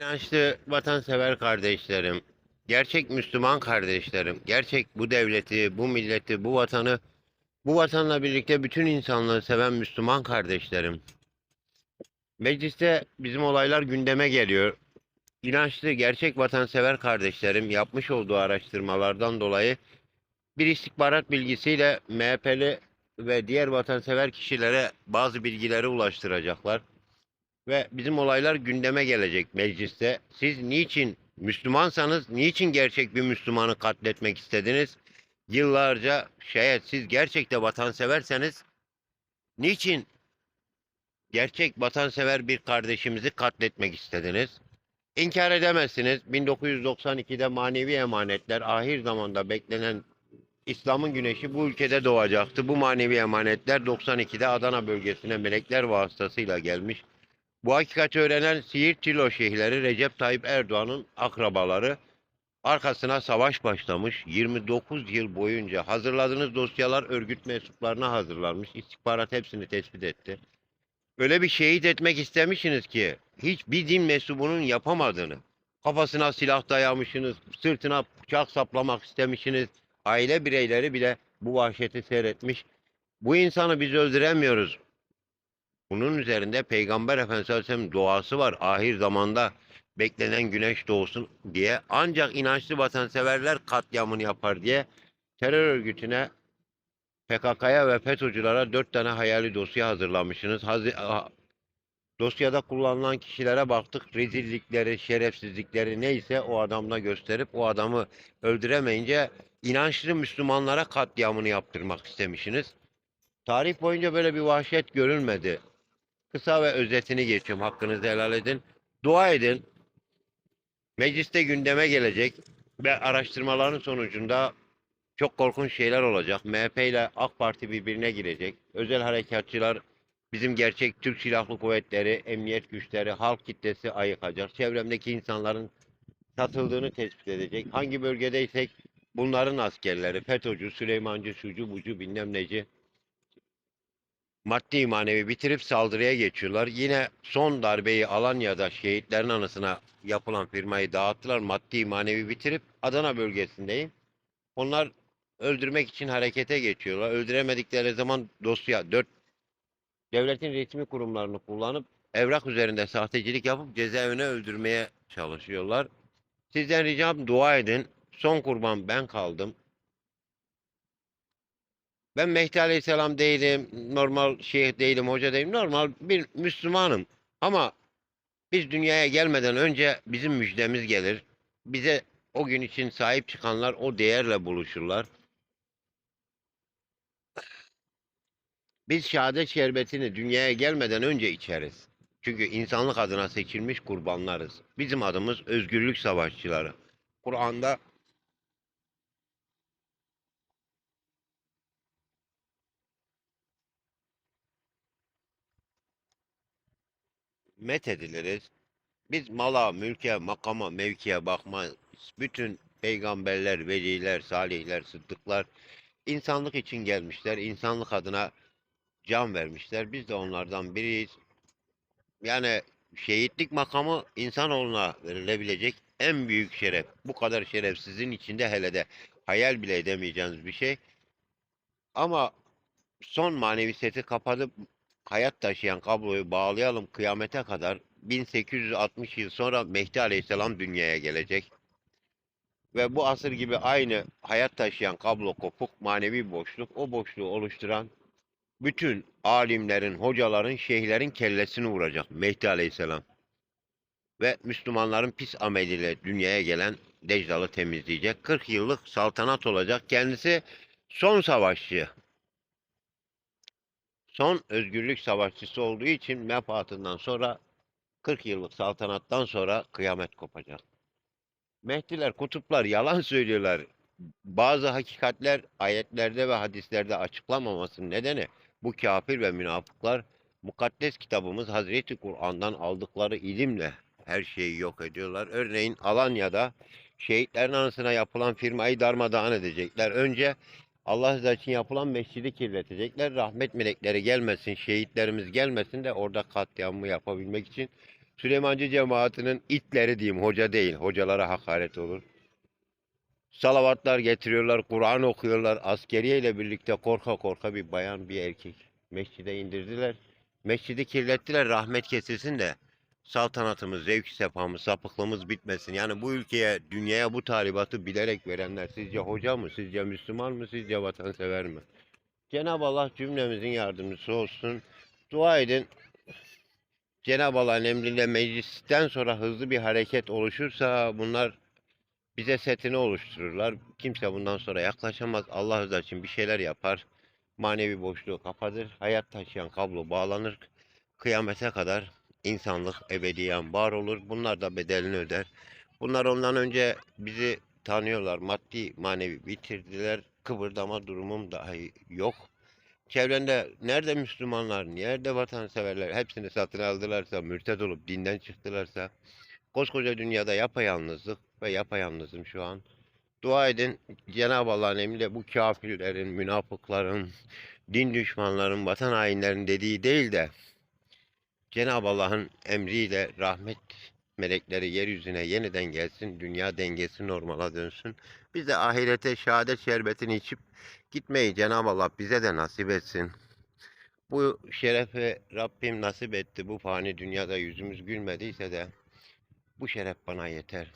İnançlı vatansever kardeşlerim, gerçek Müslüman kardeşlerim, gerçek bu devleti, bu milleti, bu vatanı, bu vatanla birlikte bütün insanlığı seven Müslüman kardeşlerim. Mecliste bizim olaylar gündeme geliyor. İnançlı, gerçek vatansever kardeşlerim yapmış olduğu araştırmalardan dolayı bir istihbarat bilgisiyle MHP'li ve diğer vatansever kişilere bazı bilgileri ulaştıracaklar ve bizim olaylar gündeme gelecek mecliste. Siz niçin Müslümansanız niçin gerçek bir Müslümanı katletmek istediniz? Yıllarca şayet siz gerçekte vatanseverseniz niçin gerçek vatansever bir kardeşimizi katletmek istediniz? İnkar edemezsiniz. 1992'de manevi emanetler ahir zamanda beklenen İslam'ın güneşi bu ülkede doğacaktı. Bu manevi emanetler 92'de Adana bölgesine melekler vasıtasıyla gelmiş. Bu hakikati öğrenen Siirt Tilo şeyhleri Recep Tayyip Erdoğan'ın akrabaları arkasına savaş başlamış. 29 yıl boyunca hazırladığınız dosyalar örgüt mensuplarına hazırlanmış. İstihbarat hepsini tespit etti. Öyle bir şehit etmek istemişsiniz ki hiçbir din mensubunun yapamadığını. Kafasına silah dayamışsınız, sırtına bıçak saplamak istemişsiniz. Aile bireyleri bile bu vahşeti seyretmiş. Bu insanı biz öldüremiyoruz. Bunun üzerinde Peygamber Efendimiz Aleyhisselam duası var. Ahir zamanda beklenen güneş doğsun diye. Ancak inançlı vatanseverler katliamını yapar diye terör örgütüne PKK'ya ve FETÖ'cülere dört tane hayali dosya hazırlamışsınız. A- dosyada kullanılan kişilere baktık. Rezillikleri, şerefsizlikleri neyse o adamla gösterip o adamı öldüremeyince inançlı Müslümanlara katliamını yaptırmak istemişsiniz. Tarih boyunca böyle bir vahşet görülmedi. Kısa ve özetini geçiyorum. Hakkınızı helal edin. Dua edin. Mecliste gündeme gelecek ve araştırmaların sonucunda çok korkunç şeyler olacak. MHP ile AK Parti birbirine girecek. Özel harekatçılar bizim gerçek Türk Silahlı Kuvvetleri, emniyet güçleri, halk kitlesi ayıkacak. Çevremdeki insanların satıldığını tespit edecek. Hangi bölgedeysek bunların askerleri, FETÖ'cü, Süleymancı, şucu, bucu, bilmem neci maddi manevi bitirip saldırıya geçiyorlar. Yine son darbeyi Alanya'da şehitlerin anısına yapılan firmayı dağıttılar. Maddi manevi bitirip Adana bölgesindeyim. Onlar öldürmek için harekete geçiyorlar. Öldüremedikleri zaman dosya dört devletin resmi kurumlarını kullanıp evrak üzerinde sahtecilik yapıp cezaevine öldürmeye çalışıyorlar. Sizden ricam dua edin. Son kurban ben kaldım. Ben Mehdi Aleyhisselam değilim, normal şeyh değilim, hoca değilim, normal bir Müslümanım. Ama biz dünyaya gelmeden önce bizim müjdemiz gelir. Bize o gün için sahip çıkanlar o değerle buluşurlar. Biz şehadet şerbetini dünyaya gelmeden önce içeriz. Çünkü insanlık adına seçilmiş kurbanlarız. Bizim adımız özgürlük savaşçıları. Kur'an'da met ediliriz. Biz mala, mülke, makama, mevkiye bakmayız. Bütün peygamberler, veliler, salihler, sıddıklar insanlık için gelmişler. insanlık adına can vermişler. Biz de onlardan biriyiz. Yani şehitlik makamı insanoğluna verilebilecek en büyük şeref. Bu kadar şerefsizin içinde hele de hayal bile edemeyeceğiniz bir şey. Ama son manevi seti kapatıp hayat taşıyan kabloyu bağlayalım kıyamete kadar 1860 yıl sonra Mehdi Aleyhisselam dünyaya gelecek. Ve bu asır gibi aynı hayat taşıyan kablo kopuk manevi boşluk o boşluğu oluşturan bütün alimlerin, hocaların, şeyhlerin kellesini vuracak Mehdi Aleyhisselam. Ve Müslümanların pis ameliyle dünyaya gelen Decjal'ı temizleyecek. 40 yıllık saltanat olacak. Kendisi son savaşçı. Son özgürlük savaşçısı olduğu için mefatından sonra 40 yıllık saltanattan sonra kıyamet kopacak. Mehdiler, kutuplar yalan söylüyorlar. Bazı hakikatler ayetlerde ve hadislerde açıklamamasının nedeni bu kafir ve münafıklar mukaddes kitabımız Hazreti Kur'an'dan aldıkları ilimle her şeyi yok ediyorlar. Örneğin Alanya'da şehitlerin anısına yapılan firmayı darmadağın edecekler. Önce Allah rızası için yapılan mescidi kirletecekler. Rahmet melekleri gelmesin, şehitlerimiz gelmesin de orada katliamı yapabilmek için Süleymancı cemaatinin itleri diyeyim, hoca değil. Hocalara hakaret olur. Salavatlar getiriyorlar, Kur'an okuyorlar. Askeriye ile birlikte korka korka bir bayan, bir erkek mescide indirdiler. Mescidi kirlettiler, rahmet kesilsin de saltanatımız, zevk sefamız, sapıklığımız bitmesin. Yani bu ülkeye, dünyaya bu talimatı bilerek verenler sizce hoca mı, sizce Müslüman mı, sizce vatansever mi? Cenab-ı Allah cümlemizin yardımcısı olsun. Dua edin. Cenab-ı Allah'ın emriyle meclisten sonra hızlı bir hareket oluşursa bunlar bize setini oluştururlar. Kimse bundan sonra yaklaşamaz. Allah rızası için bir şeyler yapar. Manevi boşluğu kapatır. Hayat taşıyan kablo bağlanır. Kıyamete kadar insanlık ebediyen var olur. Bunlar da bedelini öder. Bunlar ondan önce bizi tanıyorlar. Maddi manevi bitirdiler. Kıvırdama durumum dahi yok. Çevrende nerede Müslümanlar, nerede vatanseverler hepsini satın aldılarsa, mürted olup dinden çıktılarsa koskoca dünyada yapayalnızlık ve yapayalnızım şu an. Dua edin Cenab-ı Allah'ın emriyle bu kafirlerin, münafıkların, din düşmanların, vatan hainlerin dediği değil de Cenab-ı Allah'ın emriyle rahmet melekleri yeryüzüne yeniden gelsin, dünya dengesi normala dönsün. Biz de ahirete şehadet şerbetini içip gitmeyi Cenab-ı Allah bize de nasip etsin. Bu şerefe Rabbim nasip etti. Bu fani dünyada yüzümüz gülmediyse de bu şeref bana yeter.